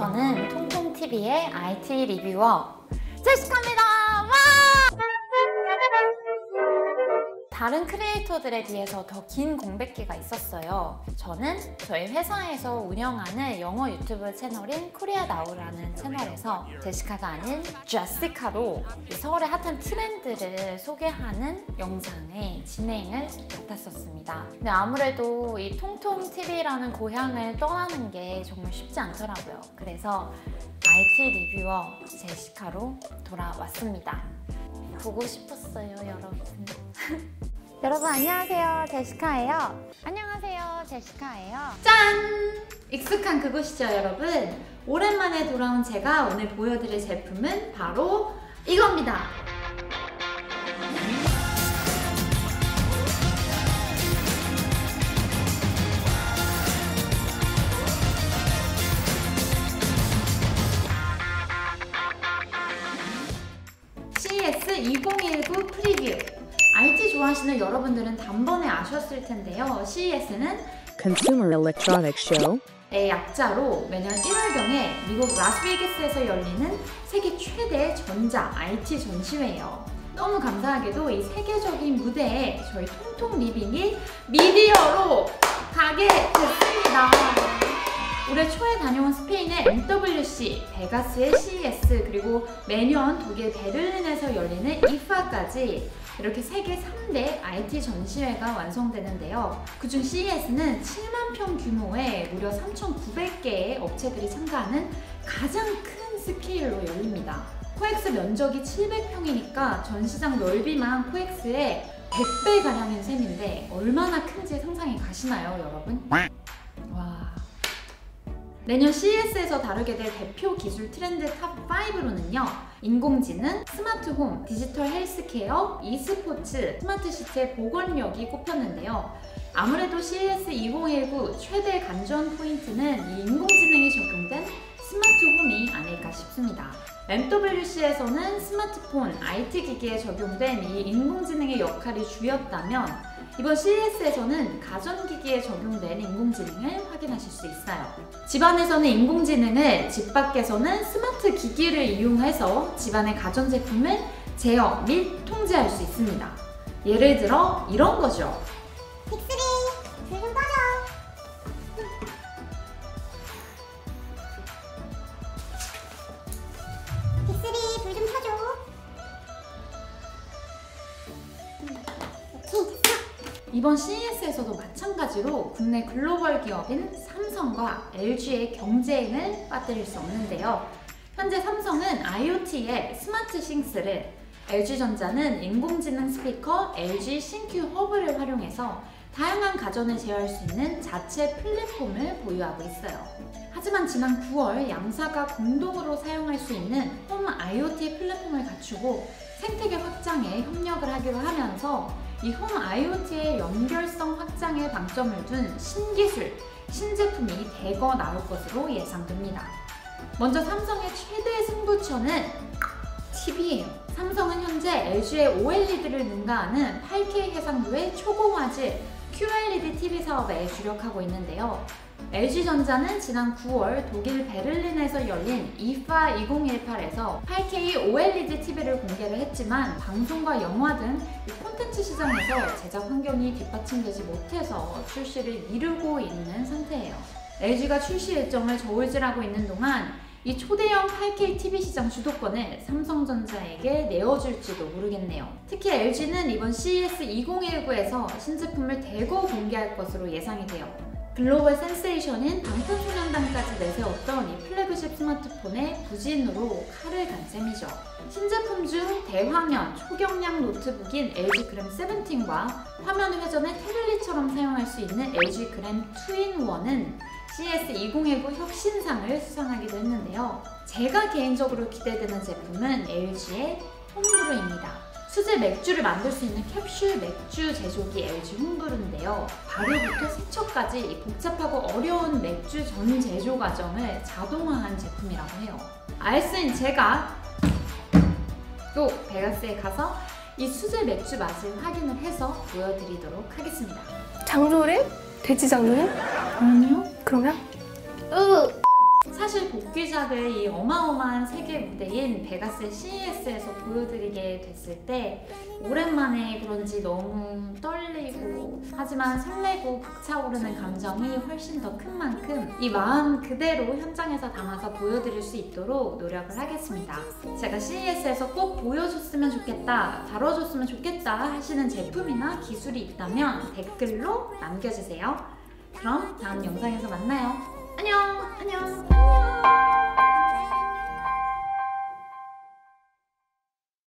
저는 통통TV의 IT 리뷰어 제시카입니다. 다른 크리에이터들에 비해서 더 긴 공백기가 있었어요. 저는 저희 회사에서 운영하는 영어 유튜브 채널인 코리아 나우라는 채널에서 제시카가 아닌 제시카로 서울의 핫한 트렌드를 소개하는 영상의 진행을 맡았었습니다. 근데 아무래도 이 통통 TV라는 고향을 떠나는 게 정말 쉽지 않더라고요. 그래서 IT 리뷰어 제시카로 돌아왔습니다. 보고 싶었어요, 여러분. 여러분 안녕하세요. 제시카예요. 안녕하세요. 제시카예요. 짠! 익숙한 그곳이죠 여러분? 오랜만에 돌아온 제가 오늘 보여드릴 제품은 바로 이겁니다. CES 2019 프리뷰 IT 좋아하시는 여러분들은 단번에 아셨을 텐데요. CES는 Consumer Electronics Show, 의 약자로 매년 1월경에 미국 라스베이거스에서 열리는 세계 최대 전자 IT 전시회예요. 너무 감사하게도 이 세계적인 무대에 저희 통통 리빙이 미디어로 가게 됐습니다. 올해 초에 다녀온 스페인의 MWC, 베가스의 CES, 그리고 매년 독일 베를린에서 열리는 IFA까지 이렇게 세계 3대 IT 전시회가 완성되는데요. 그중 CES는 7만 평 규모의 무려 3,900개의 업체들이 참가하는 가장 큰 스케일로 열립니다. 코엑스 면적이 700평이니까 전시장 넓이만 코엑스의 100배 가량인 셈인데 얼마나 큰지 상상이 가시나요, 여러분? 와. 내년 CES에서 다루게 될 대표 기술 트렌드 탑5로는요. 인공지능, 스마트홈, 디지털 헬스케어, e스포츠, 스마트시티의 보건력이 꼽혔는데요. 아무래도 CES 2019 최대 간전 포인트는 이 인공지능이 적용된 스마트홈이 아닐까 싶습니다. MWC에서는 스마트폰, IT 기기에 적용된 이 인공지능의 역할이 주였다면 이번 CES에서는 가전기기에 적용된 인공지능을 확인하실 수 있어요. 집안에서는 인공지능을, 집 밖에서는 스마트 기기를 이용해서 집안의 가전제품을 제어 및 통제할 수 있습니다. 예를 들어 이런 거죠. 이번 CES에서도 마찬가지로 국내 글로벌 기업인 삼성과 LG의 경쟁을 빠뜨릴 수 없는데요. 현재 삼성은 IoT의 스마트 싱스를, LG전자는 인공지능 스피커 LG 신큐 허브를 활용해서 다양한 가전을 제어할 수 있는 자체 플랫폼을 보유하고 있어요. 하지만 지난 9월 양사가 공동으로 사용할 수 있는 홈 IoT 플랫폼을 갖추고 생태계 확장에 협력을 하기로 하면서 이 홈 IoT의 연결성 확장에 방점을 둔 신기술, 신제품이 대거 나올 것으로 예상됩니다. 먼저 삼성의 최대 승부처는 TV예요. 삼성은 현재 LG의 OLED를 능가하는 8K 해상도의 초고화질 QLED TV 사업에 주력하고 있는데요. LG전자는 지난 9월 독일 베를린에서 열린 IFA 2018에서 8K OLED TV를 공개를 했지만 방송과 영화 등 콘텐츠 시장에서 제작 환경이 뒷받침되지 못해서 출시를 미루고 있는 상태예요. LG가 출시 일정을 저울질하고 있는 동안 이 초대형 8K TV 시장 주도권을 삼성전자에게 내어줄지도 모르겠네요. 특히 LG는 이번 CES 2019에서 신제품을 대거 공개할 것으로 예상이 돼요. 글로벌 센세이션인 방탄소년단까지 내세웠던 이 플래그십 스마트폰의 부진으로 칼을 간 셈이죠. 신제품 중 대화면 초경량 노트북인 LG 그램 17과 화면 회전을 태블릿처럼 사용할 수 있는 LG 그램 2in1은 CS 2019 혁신상을 수상하기도 했는데요. 제가 개인적으로 기대되는 제품은 LG의 홈브루입니다. 수제 맥주를 만들 수 있는 캡슐 맥주 제조기 LG 홈브루인데요. 발효부터 세척까지 이 복잡하고 어려운 맥주 전 제조 과정을 자동화한 제품이라고 해요. 알쓴 제가 또 베가스에 가서 이 수제 맥주 맛을 확인을 해서 보여드리도록 하겠습니다. 장조림? 돼지 장조림? 아니요. 그러면? 으! 사실 복귀작을 이 어마어마한 세계 무대인 베가스 CES에서 보여드리게 됐을 때 오랜만에 그런지 너무 떨리고 하지만 설레고 벅차오르는 감정이 훨씬 더 큰 만큼 이 마음 그대로 현장에서 담아서 보여드릴 수 있도록 노력을 하겠습니다. 제가 CES에서 꼭 보여줬으면 좋겠다, 다뤄줬으면 좋겠다 하시는 제품이나 기술이 있다면 댓글로 남겨주세요. 그럼 다음 영상에서 만나요. 안녕! 안녕! 안녕!